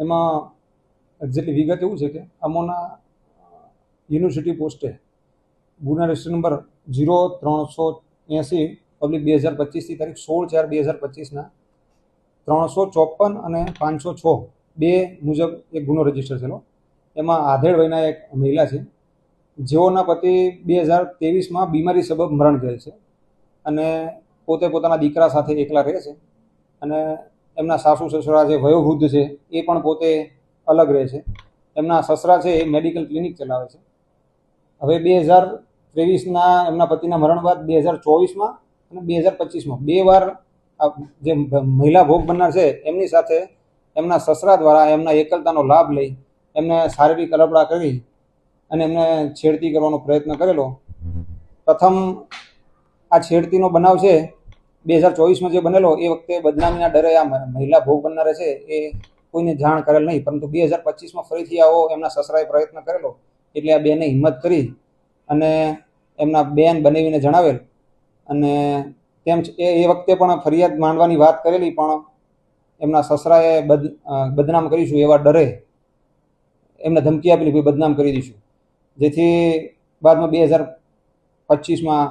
એમાં એક્ઝેક્ટલી વિગત એવું છે કે અમોના યુનિવર્સિટી પોસ્ટે ગુના રજિસ્ટર નંબર જીરો ત્રણસો એંસી પબ્લિક બે હજાર પચીસથી તારીખ સોળ ચાર બે હજાર પચીસના ત્રણસો ચોપન અને પાંચસો છ, બે મુજબ એક ગુનો રજિસ્ટર થયેલો. એમાં આધેડ વયના એક મહિલા છે. જેઓના પતિ બે હજાર ત્રેવીસમાં બીમારી સબબ મરણ ગયેલ છે અને પોતે પોતાના દીકરા સાથે એકલા રહે છે અને એમના સાસુ સસરા જે વયોવૃદ્ધ છે, એ પણ પોતે અલગ રહે છે. એમના સસરા છે, એ મેડિકલ ક્લિનિક ચલાવે છે. હવે બે હજાર ત્રેવીસના એમના પતિના મરણ બાદ બે હજાર ચોવીસમાં અને બે હજાર પચીસમાં બે વાર જે મહિલા ભોગ બનનાર છે, એમની સાથે એમના સસરા દ્વારા એમના એકલતાનો લાભ લઈ એમને શારીરિક અલબડા કરી અને એમને છેડતી કરવાનો પ્રયત્ન કરેલો. પ્રથમ આ છેડતીનો બનાવ છે બે હજાર ચોવીસમાં જે બનેલો, એ વખતે બદનામીના ડરે આ મહિલા ભોગ બનનારે છે, એ કોઈને જાણ કરેલ નહીં. પરંતુ બે હજાર પચીસમાં ફરીથી આવો એમના સસરાએ પ્રયત્ન કરેલો. એટલે આ બેને હિંમત કરી અને એમના બેન બનાવીને જણાવેલ. અને તેમ એ એ વખતે પણ ફરિયાદ માંડવાની વાત કરેલી, પણ એમના સસરાએ બદ બદનામ કરીશું એવા ડરે એમને ધમકી આપેલી કે બદનામ કરી દઈશું. જેથી બાદમાં બે હજાર પચીસમાં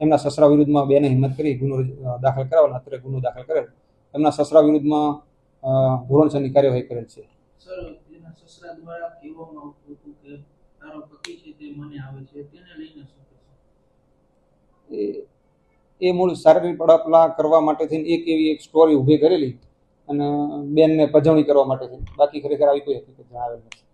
એમના સસરા વિરુદ્ધમાં બેને હિંમત કરી ગુનો દાખલ કરાવેલ અત્યારે ગુનો દાખલ કરેલ. એમના સસરા વિરુદ્ધમાં ધોરણસરની કાર્યવાહી કરેલ છે? એ એ મૂળ શારીરિક બળાપલા કરવા માટે થઈને એક એવી એક સ્ટોરી ઊભી કરેલી અને બેનને પજવણી કરવા માટે થઈને. બાકી ખરેખર આવી કોઈ હકીકત જણાવેલ નથી.